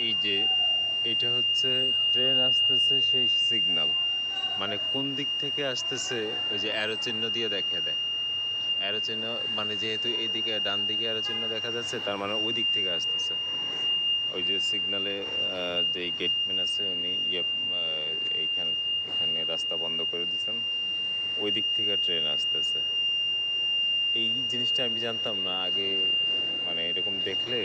এই যে এটা হচ্ছে ট্রেন আসতেছে সেই সিগনাল মানে কোন দিক থেকে আসতেছে ওই যে অ্যারো চিহ্ন দিয়ে দেখে দেয়। অ্যারো চিহ্ন মানে যেহেতু এইদিকে ডান দিকে অ্যারো চিহ্ন দেখা যাচ্ছে তার মানে ওই দিক থেকে আসতেছে। ওই যে সিগনালে যে গেটম্যান আছে উনি ইয়ে আহ, এইখানে এখানে রাস্তা বন্ধ করে দিয়েছেন। ওই দিক থেকে ট্রেন আসতেছে। এই জিনিসটা আমি জানতাম না আগে মানে এরকম দেখলে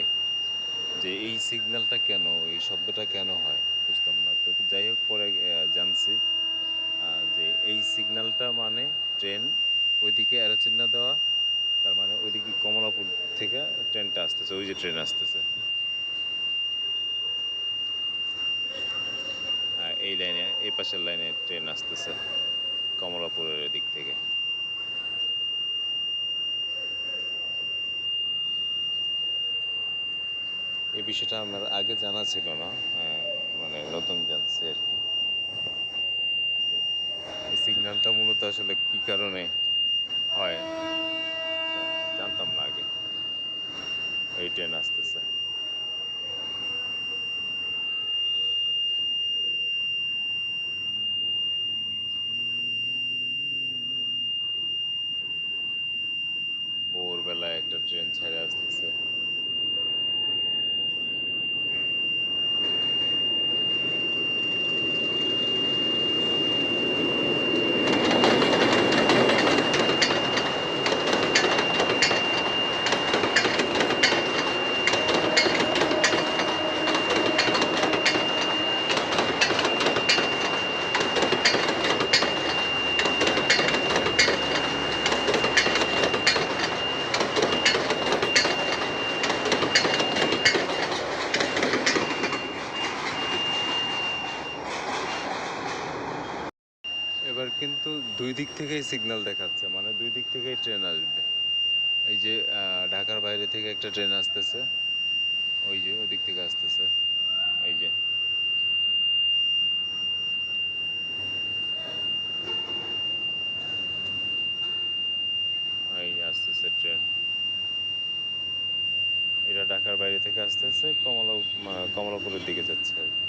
যে এই সিগন্যালটা কেন? এই শব্দটা কেন হয়? বুঝতাম না। তো যাই হোক, পরে জানছি যে এই সিগন্যালটা মানে ট্রেন, ওইদিকে চিহ্ন দেওয়া, তার মানে ওইদিকে কমলাপুর থেকে ট্রেনটা আসতেছে, ওই যে ট্রেন আসতেছে। এই লাইনে, এই পাশের লাইনে ট্রেন আসতেছে, কমলাপুরের দিক থেকে। বিষয়টা আমার আগে জানা ছিল না মানে নতুন জানছি আর কি। সিগন্যালটা মূলত আসলে কি কারণে হয়, জানতাম না আগে। এই ট্রেন আসতেছে। ভোরবেলায় একটা ট্রেন ছেড়ে আসতেছে। কিন্তু দুই দিক থেকেই সিগন্যাল দেখাচ্ছে মানে দুই দিক থেকেই ট্রেন আসবে। এই যে ঢাকার বাইরে থেকে একটা ট্রেন আসতেছে, ওই যে ওই দিক থেকে আসতেছে, এই যে। এই আসতেছে ট্রেন এরা ঢাকার বাইরে থেকে আসতেছে, কমলা কমলাপুরের দিকে যাচ্ছে আর কি।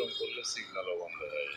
অতিক্রম করলে সিগন্যালও বন্ধ হয়ে